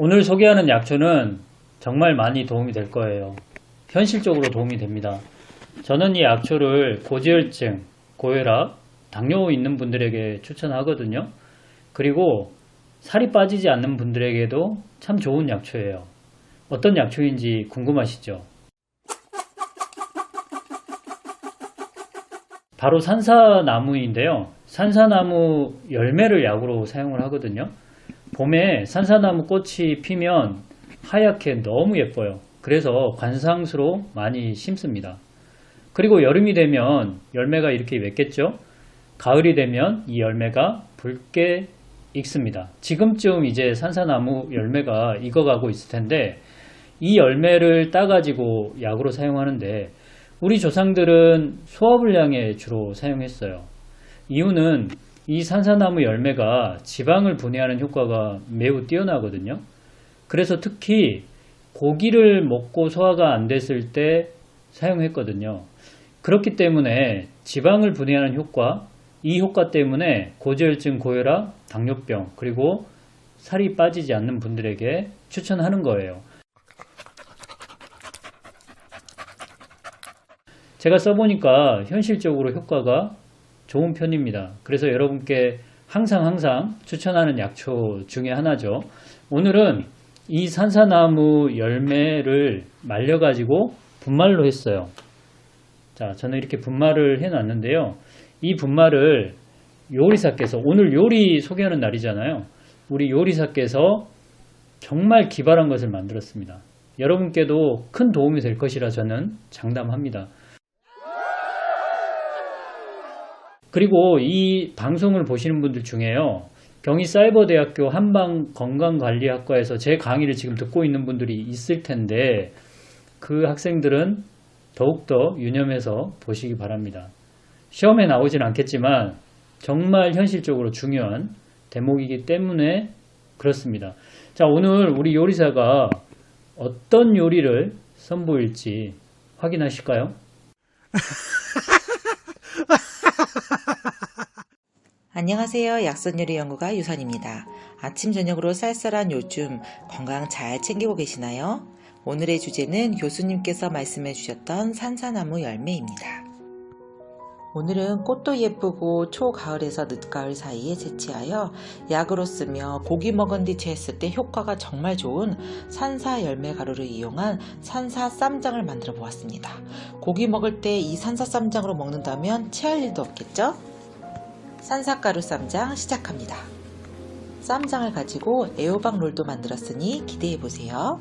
오늘 소개하는 약초는 정말 많이 도움이 될 거예요. 현실적으로 도움이 됩니다. 저는 이 약초를 고지혈증, 고혈압, 당뇨 있는 분들에게 추천하거든요. 그리고 살이 빠지지 않는 분들에게도 참 좋은 약초예요. 어떤 약초인지 궁금하시죠? 바로 산사나무인데요. 산사나무 열매를 약으로 사용을 하거든요. 봄에 산사나무 꽃이 피면 하얗게 너무 예뻐요. 그래서 관상수로 많이 심습니다. 그리고 여름이 되면 열매가 이렇게 맺겠죠? 가을이 되면 이 열매가 붉게 익습니다. 지금쯤 이제 산사나무 열매가 익어가고 있을 텐데 이 열매를 따가지고 약으로 사용하는데 우리 조상들은 소화불량에 주로 사용했어요. 이유는 이 산사나무 열매가 지방을 분해하는 효과가 매우 뛰어나거든요. 그래서 특히 고기를 먹고 소화가 안 됐을 때 사용했거든요. 그렇기 때문에 지방을 분해하는 효과, 이 효과 때문에 고지혈증, 고혈압, 당뇨병, 그리고 살이 빠지지 않는 분들에게 추천하는 거예요. 제가 써보니까 현실적으로 효과가 좋은 편입니다. 그래서 여러분께 항상 항상 추천하는 약초 중에 하나죠. 오늘은 이 산사나무 열매를 말려가지고 분말로 했어요. 자, 저는 이렇게 분말을 해놨는데요. 이 분말을 요리사께서, 오늘 요리 소개하는 날이잖아요. 우리 요리사께서 정말 기발한 것을 만들었습니다. 여러분께도 큰 도움이 될 것이라 저는 장담합니다. 그리고 이 방송을 보시는 분들 중에요. 경희사이버대학교 한방건강관리학과에서 제 강의를 지금 듣고 있는 분들이 있을 텐데 그 학생들은 더욱더 유념해서 보시기 바랍니다. 시험에 나오진 않겠지만 정말 현실적으로 중요한 대목이기 때문에 그렇습니다. 자, 오늘 우리 요리사가 어떤 요리를 선보일지 확인하실까요? 안녕하세요. 약선요리 연구가 유선입니다. 아침 저녁으로 쌀쌀한 요즘 건강 잘 챙기고 계시나요? 오늘의 주제는 교수님께서 말씀해 주셨던 산사나무 열매입니다. 오늘은 꽃도 예쁘고 초가을에서 늦가을 사이에 채취하여 약으로 쓰며 고기 먹은 뒤 채했을 때 효과가 정말 좋은 산사 열매 가루를 이용한 산사 쌈장을 만들어 보았습니다. 고기 먹을 때 이 산사 쌈장으로 먹는다면 체할 일도 없겠죠? 산사가루 쌈장 시작합니다. 쌈장을 가지고 애호박 롤도 만들었으니 기대해 보세요.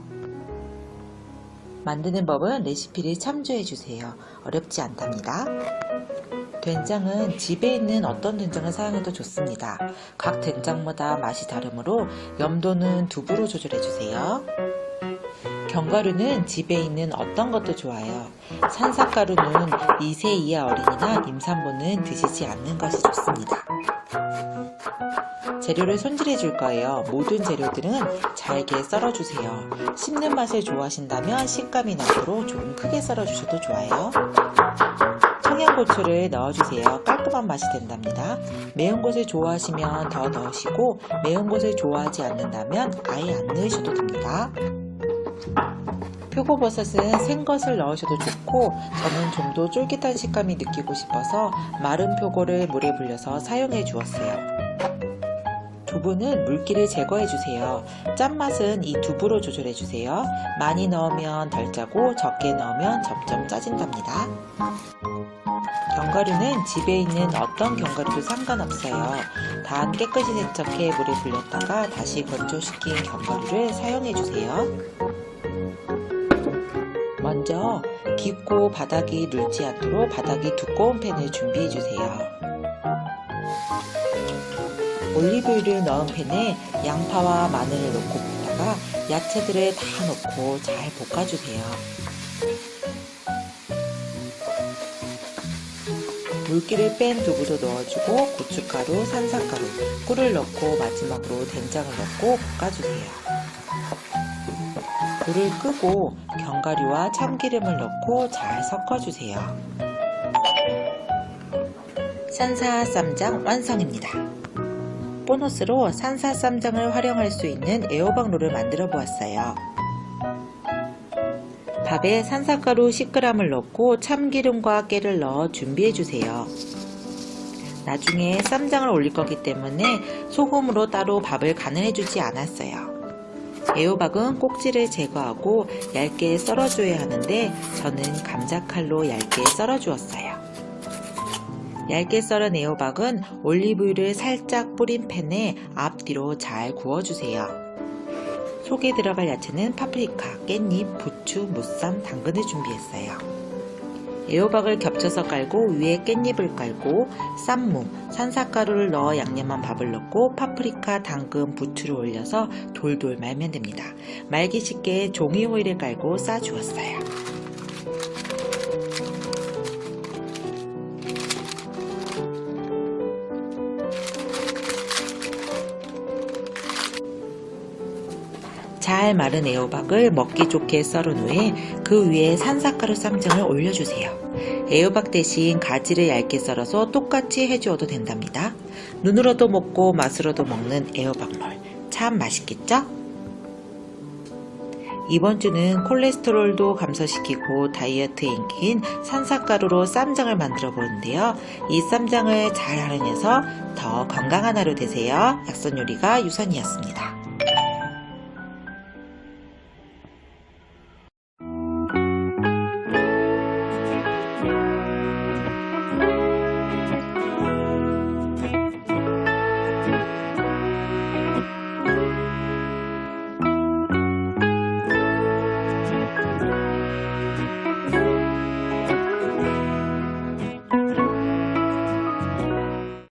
만드는 법은 레시피를 참조해 주세요. 어렵지 않답니다. 된장은 집에 있는 어떤 된장을 사용해도 좋습니다. 각 된장마다 맛이 다르므로 염도는 두부로 조절해 주세요. 견과류는 집에 있는 어떤 것도 좋아요. 산사가루는 2세 이하 어린이나 임산부는 드시지 않는 것이 좋습니다. 재료를 손질해 줄 거예요. 모든 재료들은 잘게 썰어 주세요. 씹는 맛을 좋아하신다면 식감이 나도록 조금 크게 썰어 주셔도 좋아요. 청양고추를 넣어주세요. 깔끔한 맛이 된답니다. 매운 것을 좋아하시면 더 넣으시고 매운 것을 좋아하지 않는다면 아예 안 넣으셔도 됩니다. 표고버섯은 생것을 넣으셔도 좋고 저는 좀 더 쫄깃한 식감이 느끼고 싶어서 마른 표고를 물에 불려서 사용해 주었어요. 두부는 물기를 제거해 주세요. 짠맛은 이 두부로 조절해 주세요. 많이 넣으면 덜 짜고 적게 넣으면 점점 짜진답니다. 견과류는 집에 있는 어떤 견과류도 상관없어요. 단 깨끗이 세척해 물에 불렸다가 다시 건조시킨 견과류를 사용해 주세요. 먼저 깊고 바닥이 눌지 않도록 바닥이 두꺼운 팬을 준비해 주세요. 올리브유를 넣은 팬에 양파와 마늘을 넣고 볶다가 야채들을 다 넣고 잘 볶아주세요. 물기를 뺀 두부도 넣어주고 고춧가루, 산사가루, 꿀을 넣고 마지막으로 된장을 넣고 볶아주세요. 불을 끄고 견과류와 참기름을 넣고 잘 섞어주세요. 산사 쌈장 완성입니다. 보너스로 산사 쌈장을 활용할 수 있는 애호박롤을 만들어 보았어요. 밥에 산사가루 10g을 넣고 참기름과 깨를 넣어 준비해 주세요. 나중에 쌈장을 올릴 거기 때문에 소금으로 따로 밥을 간을 해주지 않았어요. 애호박은 꼭지를 제거하고 얇게 썰어줘야 하는데 저는 감자칼로 얇게 썰어주었어요. 얇게 썰은 애호박은 올리브유를 살짝 뿌린 팬에 앞뒤로 잘 구워주세요. 속에 들어갈 야채는 파프리카, 깻잎, 부추, 무쌈, 당근을 준비했어요. 애호박을 겹쳐서 깔고 위에 깻잎을 깔고 쌈무, 산사가루를 넣어 양념한 밥을 넣고 파프리카, 당근, 부추를 올려서 돌돌 말면 됩니다. 말기 쉽게 종이 호일을 깔고 싸주었어요. 잘 마른 애호박을 먹기 좋게 썰은 후에 그 위에 산사가루 쌈장을 올려주세요. 애호박 대신 가지를 얇게 썰어서 똑같이 해주어도 된답니다. 눈으로도 먹고 맛으로도 먹는 애호박롤. 참 맛있겠죠? 이번 주는 콜레스테롤도 감소시키고 다이어트 인기인 산사가루로 쌈장을 만들어 보는데요. 이 쌈장을 잘 활용해서 더 건강한 하루 되세요. 약선 요리가 유선이었습니다.